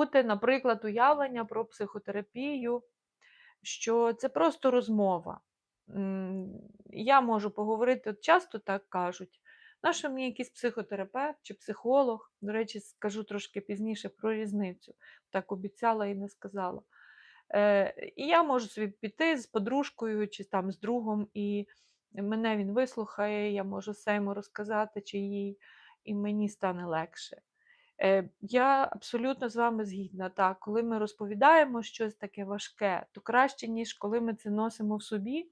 бути, наприклад, уявлення про психотерапію, що це просто розмова. Я можу поговорити, от часто так кажуть. Нащо мені якийсь психотерапевт чи психолог? До речі, скажу трошки пізніше про різницю. Так обіцяла і не сказала. Е, І я можу собі піти з подружкою чи там з другом, і мене він вислухає, я можу все йому розказати чи їй, і мені стане легше. Е, Я абсолютно з вами згідна. Так, коли ми розповідаємо щось таке важке, то краще, ніж коли ми це носимо в собі.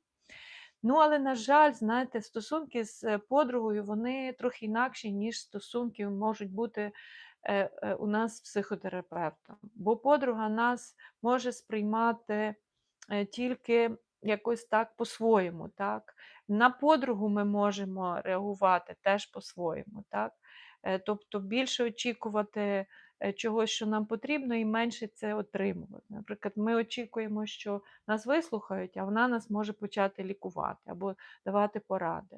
Ну, але, на жаль, знаєте, стосунки з е, подругою вони трохи інакші, ніж стосунки можуть бути е, у нас з психотерапевтом. Бо подруга нас може сприймати тільки якось так по-своєму. Так? На подругу ми можемо реагувати теж по-своєму. Так? Е, Тобто більше очікувати е, чогось, що нам потрібно, і менше це отримувати. Наприклад, ми очікуємо, що нас вислухають, а вона нас може почати лікувати або давати поради.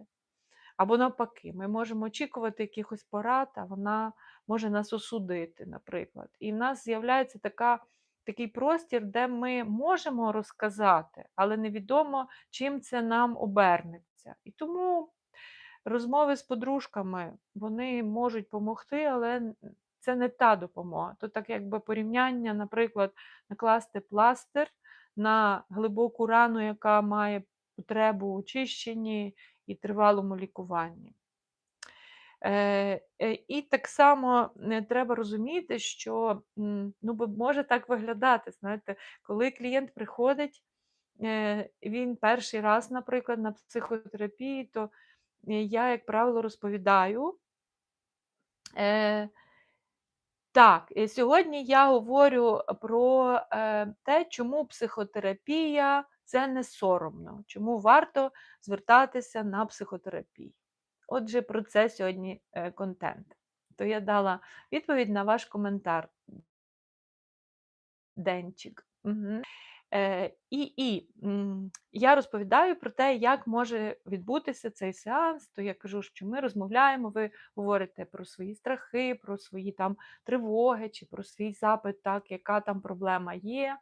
Або навпаки, ми можемо очікувати якихось порад, а вона може нас осудити, наприклад. І в нас з'являється така, такий простір, де ми можемо розказати, але невідомо, чим це нам обернеться. І тому розмови з подружками вони можуть допомогти, але це не та допомога. То так якби порівняння, наприклад, накласти пластир на глибоку рану, яка має потребу у очищенні і тривалому лікуванні. Е, е, І так само не треба розуміти, що ну, може так виглядати. Знаєте, коли клієнт приходить, е, він перший раз, наприклад, на психотерапії, то я, як правило, розповідаю. Е, так, сьогодні я говорю про е, те, чому психотерапія це не соромно, чому варто звертатися на психотерапію. Отже, про це сьогодні е, контент. То я дала відповідь на ваш коментар. Денчик. Угу. Е, і і я розповідаю про те, як може відбутися цей сеанс. То я кажу, що ми розмовляємо, ви говорите про свої страхи, про свої там тривоги чи про свій запит, так, яка там проблема є.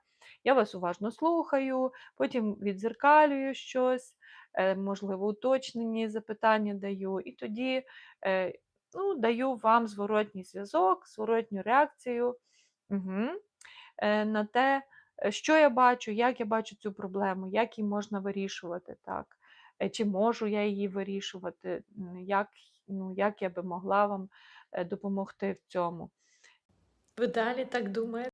Я вас уважно слухаю, потім відзеркалюю щось, е, можливо, уточнені запитання даю, і тоді е, ну, даю вам зворотній зв'язок, зворотню реакцію угу, на те, що я бачу, як я бачу цю проблему, як її можна вирішувати, так, е, чи можу я її вирішувати, як, ну, як я би могла вам е, допомогти в цьому. Ви далі так думаєте?